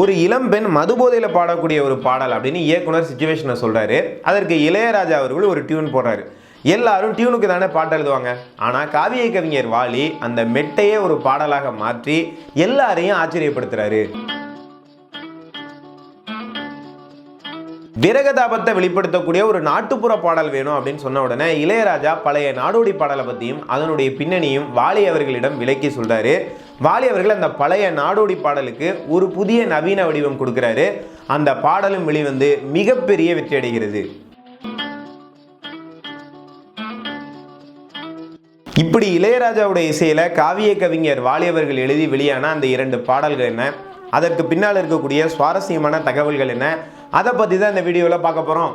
ஒரு இளம்பெண் மதுபோதையில் பாடக்கூடிய ஒரு பாடல் அப்படின்னு இயக்குனர் சுச்சுவேஷனை சொல்கிறாரு அதற்கு இளையராஜா அவர்கள் ஒரு டியூன் போடுறாரு. எல்லாரும் டியூனுக்கு தானே பாட்டு எழுதுவாங்க. ஆனால் காவிய கவிஞர் வாலி அந்த மெட்டையே ஒரு பாடலாக மாற்றி எல்லாரையும் ஆச்சரியப்படுத்துகிறாரு விரகதாபத்தை வெளிப்படுத்தக்கூடிய ஒரு நாட்டுப்புற பாடல் வேணும் அப்படின்னு சொன்ன உடனே இளையராஜா பழைய நாடோடி பாடலை பற்றியும் அதனுடைய பின்னணியும் வாலி அவர்களிடம் விளக்கி சொல்கிறாரு வாலி அவர்கள் அந்த பழைய நாடோடி பாடலுக்கு ஒரு புதிய நவீன வடிவம் கொடுக்குறாரு. அந்த பாடலும் வெளிவந்து மிகப்பெரிய வெற்றி அடைகிறது. இப்படி இளையராஜாவுடைய இசையில காவிய கவிஞர் வாலியவர்கள் எழுதி வெளியான அந்த இரண்டு பாடல்கள் என்ன? அதற்கு பின்னால் இருக்கக்கூடிய சுவாரஸ்யமான தகவல்கள் என்ன? அதை பற்றி தான் இந்த வீடியோவில் பார்க்க போகிறோம்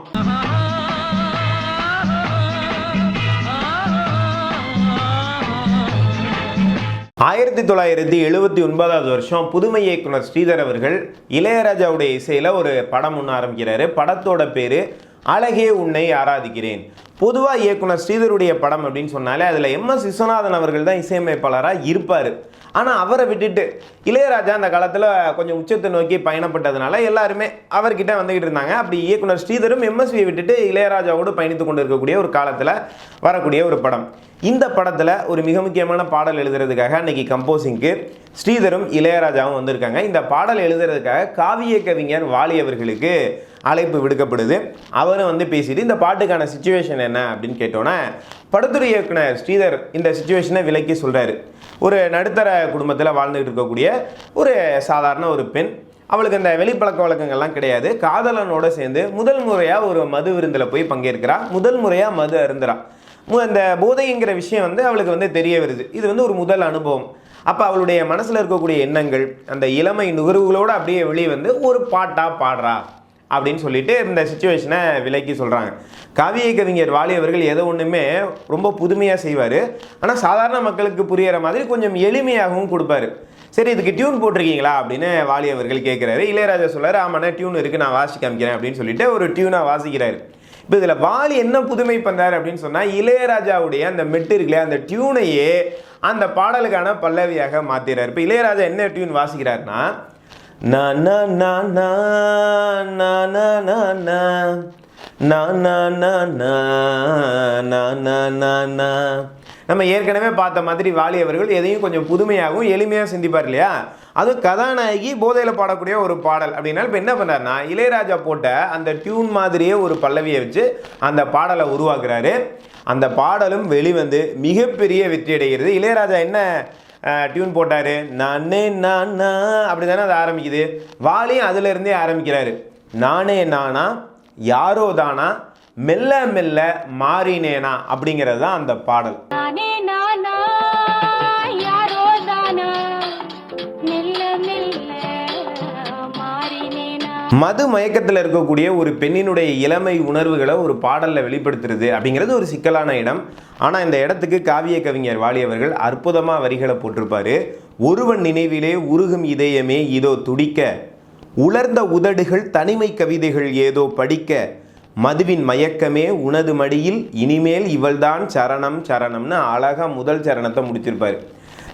ஆயிரத்தி தொள்ளாயிரத்தி எழுபத்தி ஒன்பதாவது வருஷம் புதுமை இயக்குனர் ஸ்ரீதர் அவர்கள் இளையராஜாவுடைய இசையில் ஒரு படம் ஒன்று ஆரம்பிக்கிறாரு. படத்தோட பேர் அழகே உன்னை ஆராதிக்கிறேன். பொதுவாக இயக்குனர் ஸ்ரீதருடைய படம் அப்படின்னு சொன்னாலே அதில் எம் எஸ் விஸ்வநாதன் அவர்கள் தான் இசையமைப்பாளராக இருப்பார். ஆனால் அவரை விட்டுட்டு இளையராஜா அந்த காலத்தில் கொஞ்சம் உச்சத்தை நோக்கி பயணப்பட்டதுனால எல்லாருமே அவர்கிட்ட வந்துக்கிட்டு இருந்தாங்க. அப்படி இயக்குனர் ஸ்ரீதரும் எம்எஸ்வியை விட்டுட்டு இளையராஜாவோடு பயணித்து கொண்டு இருக்கக்கூடிய ஒரு காலத்தில் வரக்கூடிய ஒரு படம். இந்த படத்தில் ஒரு மிக முக்கியமான பாடல் எழுதுறதுக்காக அன்னைக்கு கம்போசிங்க்கு ஸ்ரீதரும் இளையராஜாவும் வந்திருக்காங்க. இந்த பாடல் எழுதுறதுக்காக காவிய கவிஞர் வாலி அவர்களுக்கு அழைப்பு விடுக்கப்படுது. அவரும் வந்து பேசிட்டு இந்த பாட்டுக்கான சுச்சுவேஷன் என்ன அப்படின்னு கேட்டோன்னே படத்துறை இயக்குனர் ஸ்ரீதர் இந்த சுச்சுவேஷனை விலக்கி சொல்கிறாரு ஒரு நடுத்தர குடும்பத்தில் வாழ்ந்துகிட்டு இருக்கக்கூடிய ஒரு சாதாரண ஒரு பெண். அவளுக்கு அந்த வெளிப்பழக்க வழக்கங்கள்லாம் கிடையாது. காதலனோட சேர்ந்து முதல் முறையாக ஒரு மது விருந்தில் போய் பங்கேற்கிறா. முதல் முறையாக மது அருந்துறான் அந்த போதைங்கிற விஷயம் வந்து அவளுக்கு வந்து தெரிய வருது. இது வந்து ஒரு முதல் அனுபவம். அப்போ அவளுடைய மனசில் இருக்கக்கூடிய எண்ணங்கள் அந்த இளமை நுகர்வுகளோடு அப்படியே வெளியே வந்து ஒரு பாட்டாக பாடுறா. அப்படின்னு சொல்லிட்டு இந்த சுச்சுவேஷனை விலக்கி சொல்கிறாங்க காவிய கவிஞர் வாலி அவர்கள் எதை ஒன்றுமே ரொம்ப புதுமையாக செய்வார். ஆனால் சாதாரண மக்களுக்கு புரியற மாதிரி கொஞ்சம் எளிமையாகவும் கொடுப்பாரு. சரி இதுக்கு டியூன் போட்டிருக்கீங்களா அப்படின்னு வாலி அவர்கள் கேட்குறாரு இளையராஜா சொல்றாரு ஆமாண்ணா டியூன் இருக்குது நான் வாசி காமிக்கிறேன் அப்படின்னு சொல்லிட்டு ஒரு டியூனாக வாசிக்கிறாரு. இப்போ இதில் வாலி என்ன புதுமை பண்ணார் அப்படின்னு சொன்னால் இளையராஜாவுடைய அந்த மெட்டு இருக்குல்லையா அந்த டியூனையே அந்த பாடலுக்கான பல்லவியாக மாற்றிடுறார் இப்போ இளையராஜா என்ன டியூன் வாசிக்கிறாருன்னா na நா na na na na na na na na na na na na na na நம்ம ஏற்கனவே பார்த்த மாதிரி வாலி அவர்கள் எதையும் கொஞ்சம் புதுமையாகவும் எளிமையாக சிந்திப்பார் இல்லையா அதுவும் கதாநாயகி போதையில் பாடக்கூடிய ஒரு பாடல் அப்படின்னா இப்போ என்ன பண்ணாருன்னா இளையராஜா போட்ட அந்த டியூன் மாதிரியே ஒரு பல்லவியை வச்சு அந்த பாடலை உருவாக்குறாரு அந்த பாடலும் வெளிவந்து மிகப்பெரிய வெற்றி அடைகிறது இளையராஜா என்ன டியூன் போட்டார். நானே நான் அப்படி தானே அது ஆரம்பிக்குது. வாலியும் அதுலேருந்தே ஆரம்பிக்கிறாரு. நானே நானா யாரோ தானா மெல்ல மெல்ல மாறினேனா அப்படிங்கிறது தான் அந்த பாடல். மது மயக்கத்தில் இருக்கக்கூடிய ஒரு பெண்ணினுடைய இளமை உணர்வுகளை ஒரு பாடலில் வெளிப்படுத்துறது அப்படிங்கிறது ஒரு சிக்கலான இடம். ஆனால் இந்த இடத்துக்கு காவிய கவிஞர் வாலியவர்கள் அற்புதமாக வரிகளை போட்டிருப்பார். ஒருவன் நினைவிலே உருகும் இதயமே இதோ துடிக்க உலர்ந்த உதடுகள் தனிமை கவிதைகள் ஏதோ படிக்க மதுவின் மயக்கமே உனது மடியில் இனிமேல் இவள்தான் சரணம் சரணம்னு அழகா முதல் சரணத்தை முடிச்சிருப்பார்.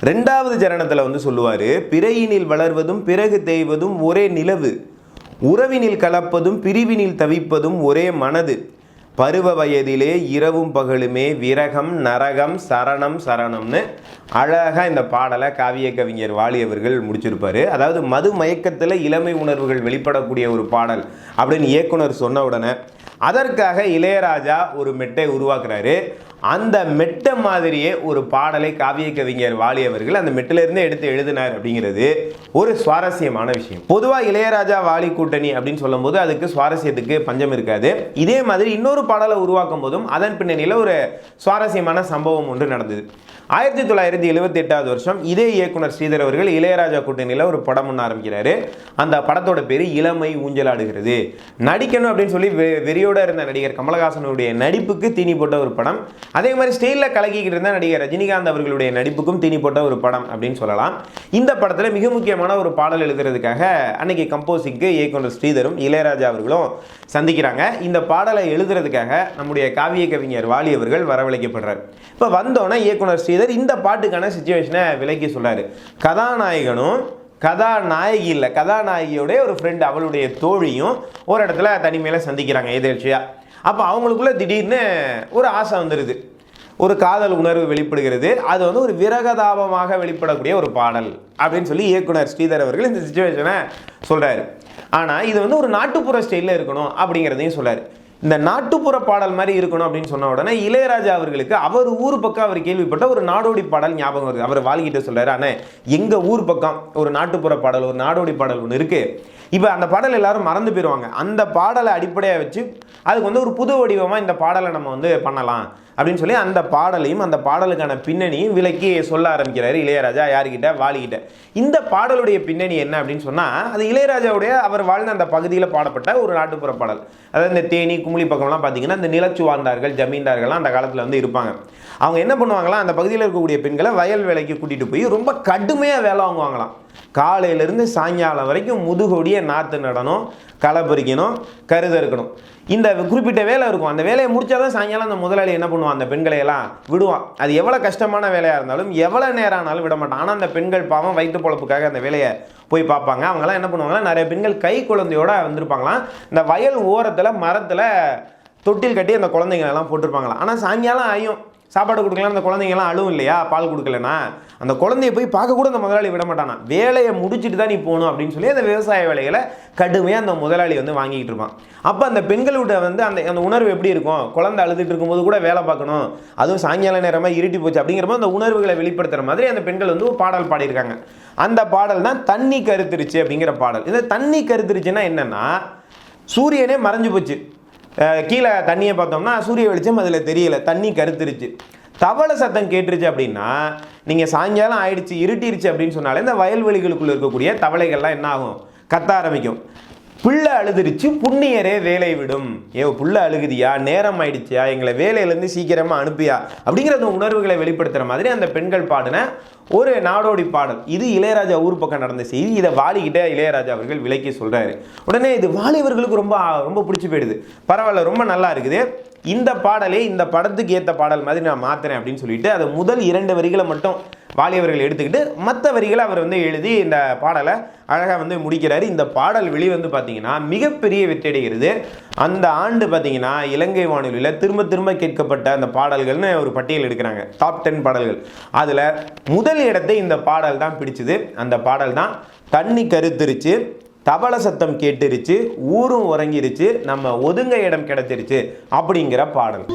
ரெண்டாவது சரணத்தில் வந்து சொல்லுவார் பிறையினில் வளர்வதும் பிறகு தேய்வதும் ஒரே நிலவு உறவினில் கலப்பதும் பிரிவினில் தவிப்பதும் ஒரே மனது. பருவ வயதிலே இரவும் பகலுமே விரகம் நரகம் சரணம் சரணம்னு அழகாக இந்த பாடலை காவிய கவிஞர் வாலி அவர்கள் அதாவது மது மயக்கத்தில் இளமை உணர்வுகள் வெளிப்படக்கூடிய ஒரு பாடல் அப்படின்னு இயக்குனர் சொன்ன உடனே அதற்காக இளையராஜா ஒரு மெட்டை உருவாக்குறாரு. அந்த மெட்டை மாதிரியே ஒரு பாடலை காவிய கவிஞர் வாலி அவர்கள் அந்த மெட்டிலிருந்து எடுத்து எழுதினார் அப்படிங்கிறது ஒரு சுவாரஸ்யமான விஷயம். பொதுவாக இளையராஜா வாலி கூட்டணி அப்படின்னு சொல்லும்போது அதுக்கு சுவாரஸ்யத்துக்கு பஞ்சம் இருக்காது. இதே மாதிரி இன்னொரு பாடலை உருவாக்கும் போதும் அதன் பின்னணியில் ஒரு சுவாரஸ்யமான சம்பவம் ஒன்று நடந்தது. ஆயிரத்தி தொள்ளாயிரத்தி எழுபத்தி எட்டாவது வருஷம் இதே இயக்குனர் ஸ்ரீதர் அவர்கள் இளையராஜா கூட்டணியில் ஒரு படம் ஒன்று ஆரம்பிக்கிறாரு. அந்த படத்தோட பேர் இளமை ஊஞ்சலாடுகிறது. நடிக்கணும் அப்படின்னு சொல்லி வெ- வெறியோட இருந்த நடிகர் கமலஹாசனுடைய நடிப்புக்கு தீனி போட்ட ஒரு படம். அதே மாதிரி ஸ்டீலில் கலக்கிக்கிட்டு இருந்த நடிகர் ரஜினிகாந்த் அவர்களுடைய நடிப்புக்கும் தீனி போட்ட ஒரு படம் அப்படின்னு சொல்லலாம். இந்த படத்தில் மிக முக்கியமான ஒரு பாடல் எழுதுறதுக்காக அன்னைக்கு கம்போசிங்க்கு இயக்குனர் ஸ்ரீதரும் இளையராஜா அவர்களும் சந்திக்கிறாங்க. இந்த பாடலை எழுதுறதுக்காக நம்முடைய காவிய கவிஞர் வாலி அவர்கள் வரவழைக்கப்படுறார். இப்போ வந்தோன்னே இயக்குனர் ஸ்ரீதர் இந்த பாட்டுக்கான சுச்சுவேஷனை விலக்கி சொல்றாரு. கதாநாயகனும் கதாநாயகி இல்லை கதாநாயகியோடைய ஒரு ஃப்ரெண்டு அவளுடைய தோழியும் ஒரு இடத்துல தனிமையில் சந்திக்கிறாங்க எதிர்ச்சியாக அப்போ அவங்களுக்குள்ளே திடீர்னு ஒரு ஆசை வந்துடுது ஒரு காதல் உணர்வு வெளிப்படுகிறது. அது வந்து ஒரு விரகதாபமாக வெளிப்படக்கூடிய ஒரு பாடல் அப்படின்னு சொல்லி இயக்குனர் ஸ்ரீதர் அவர்கள் இந்த சுச்சுவேஷனை சொல்கிறாரு ஆனால் இது வந்து ஒரு நாட்டுப்புற ஸ்டைலில் இருக்கணும் அப்படிங்கிறதையும் சொல்கிறார் இந்த நாட்டுப்புற பாடல் மாதிரி இருக்கணும் அப்படின்னு சொன்ன உடனே இளையராஜா அவர்களுக்கு அவர் ஊர் பக்கம் அவர் கேள்விப்பட்ட ஒரு நாடோடி பாடல் ஞாபகம் வருது. அவர் வாழ்கிட்ட சொல்றாரு அண்ணே எங்க ஊர் பக்கம் ஒரு நாட்டுப்புற பாடல் ஒரு நாடோடி பாடல் ஒன்று இருக்கு. இப்போ அந்த பாடல் எல்லாரும் மறந்து போயிடுவாங்க அந்த பாடலை அடிப்படையாக வச்சு அதுக்கு வந்து ஒரு புது வடிவமாக இந்த பாடலை நம்ம வந்து பண்ணலாம். அப்படின்னு சொல்லி அந்த பாடலையும் அந்த பாடலுக்கான பின்னணியும் விளக்கி சொல்ல ஆரம்பிக்கிறாரு இளையராஜா யாருக்கிட்ட? வாலிக்கிட்ட இந்த பாடலுடைய பின்னணி என்ன அப்படின்னு சொன்னால் அது இளையராஜாவுடைய அவர் வாழ்ந்த அந்த பகுதியில் பாடப்பட்ட ஒரு நாட்டுப்புற பாடல். அதாவது இந்த தேனி குமிழி பக்கம்லாம் பார்த்தீங்கன்னா இந்த நிலச்சு வாழ்ந்தார்கள் ஜமீன்தார்கள்லாம் அந்த காலத்தில் வந்து இருப்பாங்க. அவங்க என்ன பண்ணுவாங்களாம் அந்த பகுதியில் இருக்கக்கூடிய பெண்களை வயல் வேலைக்கு கூட்டிகிட்டு போய் ரொம்ப கடுமையாக வேலை வாங்குவாங்களாம். காலையிலேருந்து சாயங்காலம் வரைக்கும் முதுகொடியை நாற்று நடணும் களை பறிக்கணும் கருத இருக்கணும் இந்த குறிப்பிட்ட வேலை இருக்கும். அந்த வேலையை முடிச்சாதான் சாயங்காலம் அந்த முதலாளி என்ன பண்ணுவான்? அந்த பெண்களை எல்லாம் விடுவான். அது எவ்வளோ கஷ்டமான வேலையாக இருந்தாலும் எவ்வளோ நேரம் ஆனாலும் விட மாட்டான். ஆனால் அந்த பெண்கள் பாவம் வயிற்று பொழப்புக்காக அந்த வேலையை போய் பார்ப்பாங்க. அவங்கெல்லாம் என்ன பண்ணுவாங்கன்னா நிறைய பெண்கள் கை குழந்தையோட வந்திருப்பாங்களாம். இந்த வயல் ஓரத்தில் மரத்தில் தொட்டில் கட்டி அந்த குழந்தைங்க எல்லாம் போட்டிருப்பாங்களாம். ஆனால் சாயங்காலம் ஆயும் சாப்பாடு கொடுக்கலாம் அந்த குழந்தைங்கலாம் அழுவும் இல்லையா? பால் கொடுக்கலனா அந்த குழந்தைய போய் பார்க்க கூட அந்த முதலாளி விட மாட்டானா? வேலையை முடிச்சுட்டு தான் நீ போகணும் அப்படின்னு சொல்லி அந்த விவசாய வேலைகளை கடுமையாக அந்த முதலாளி வந்து வாங்கிட்டு இருப்பான். அப்போ அந்த பெண்களோட வந்து அந்த அந்த உணர்வு எப்படி இருக்கும்? குழந்தை அழுதுட்டு இருக்கும்போது கூட வேலை பார்க்கணும். அதுவும் சாயங்கால நேரமாக இருட்டி போச்சு அப்படிங்கிறப்ப அந்த உணர்வுகளை வெளிப்படுத்துகிற மாதிரி அந்த பெண்கள் வந்து ஒரு பாடல் பாடியிருக்காங்க. அந்த பாடல் தான் தண்ணி கருத்துருச்சு அப்படிங்கிற பாடல். இந்த தண்ணி கருத்துருச்சுன்னா என்னென்னா சூரியனே மறைஞ்சு போச்சு. கீழே தண்ணியை பார்த்தோம்னா சூரிய வெளிச்சம் அதில் தெரியல தண்ணி கருத்துருச்சு. தவளை சத்தம் கேட்டுருச்சு அப்படின்னா நீங்கள் சாயங்காலம் ஆயிடுச்சு இருட்டிருச்சு அப்படின்னு சொன்னாலே இந்த வயல்வெளிகளுக்குள்ளே இருக்கக்கூடிய தவளைகள்லாம் என்ன ஆகும்? கத்த ஆரம்பிக்கும். புள்ள அழுதுருச்சு புண்ணியரே வேலை விடும். ஏ புள்ள அழுகுதியா? நேரம் ஆயிடுச்சியா? எங்களை வேலையிலேருந்து சீக்கிரமாக அனுப்பியா? அப்படிங்கிற அந்த உணர்வுகளை வெளிப்படுத்துகிற மாதிரி அந்த பெண்கள் பாடின ஒரு நாடோடி பாடல். இது இளையராஜா ஊர் பக்கம் நடந்த செய்தி. இதை வாலிக்கிட்ட இளையராஜா அவர்கள் விலைக்கு சொல்கிறாரு உடனே இது வாலிவர்களுக்கு ரொம்ப ரொம்ப பிடிச்சி போயிடுது. பரவாயில்ல ரொம்ப நல்லா இருக்குது. இந்த பாடலே இந்த படத்துக்கு ஏற்ற பாடல் மாதிரி நான் மாத்துறேன் அப்படின்னு சொல்லிட்டு அதை முதல் இரண்டு வரிகளை மட்டும் வாலியவர்கள் எடுத்துக்கிட்டு மற்ற வரிகளை அவர் வந்து எழுதி இந்த பாடலை அழகாக வந்து முடிக்கிறாரு. இந்த பாடல் வெளிவந்து பார்த்தீங்கன்னா மிகப்பெரிய வெற்றியடைகிறது அந்த ஆண்டு பார்த்தீங்கன்னா இலங்கை வானொலியில் திரும்ப திரும்ப கேட்கப்பட்ட அந்த பாடல்கள்னு ஒரு பட்டியல் எடுக்கிறாங்க. டாப் டென் பாடல்கள். அதில் முதல் இடத்தை இந்த பாடல் தான் பிடிச்சது. அந்த பாடல் தான் தண்ணி கருத்துருச்சு தபல சத்தம் கேட்டுருச்சு ஊரும் உறங்கிருச்சு நம்ம ஒதுங்க இடம் கிடைச்சிருச்சு அப்படிங்கிற பாடல்.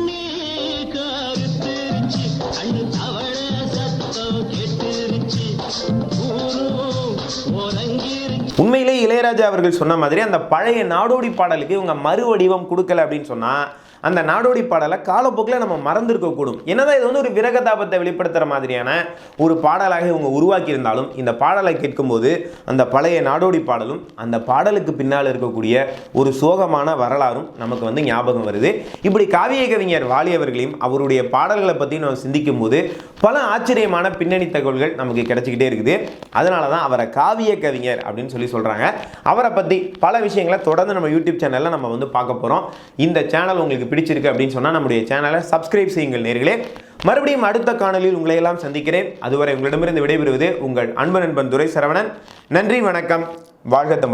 இளையராஜா அவர்கள் சொன்ன மாதிரி அந்த பழைய நாடோடி பாடலுக்கு இவங்க மறுவடிவம் கொடுக்கல அப்படின்னு சொன்னா அந்த நாடோடி பாடலை காலப்போக்கில் நம்ம மறந்துருக்கக்கூடும். என்னதான் இது வந்து ஒரு விரகதாபத்தை வெளிப்படுத்துகிற மாதிரியான ஒரு பாடலாக இவங்க உருவாக்கியிருந்தாலும் இந்த பாடலை கேட்கும்போது அந்த பழைய நாடோடி பாடலும் அந்த பாடலுக்கு பின்னால் இருக்கக்கூடிய ஒரு சோகமான வரலாறும் நமக்கு வந்து ஞாபகம் வருது. இப்படி காவிய கவிஞர் வாலி அவர்களையும் அவருடைய பாடல்களை பற்றி நம்ம சிந்திக்கும் போது பல ஆச்சரியமான பின்னணி தகவல்கள் நமக்கு கிடைச்சிக்கிட்டே இருக்குது. அதனால தான் அவரை காவிய கவிஞர் அப்படின்னு சொல்லி சொல்கிறாங்க அவரை பற்றி பல விஷயங்களை தொடர்ந்து நம்ம யூடியூப் சேனலில் நம்ம வந்து பார்க்க போகிறோம் இந்த சேனல் உங்களுக்கு பிடிச்சிருக்கு அப்படின்னு சொன்னால் நம்முடைய சேனலை சப்ஸ்கிரைப் செய்யுங்கள் நேர்களே. மறுபடியும் அடுத்த காணொலியில் உங்களை எல்லாம் சந்திக்கிறேன். அதுவரை உங்களிடமிருந்து விடைபெறுவது உங்கள் அன்பு நண்பன் துரை சரவணன் நன்றி வணக்கம். வாழ்க தமிழ்.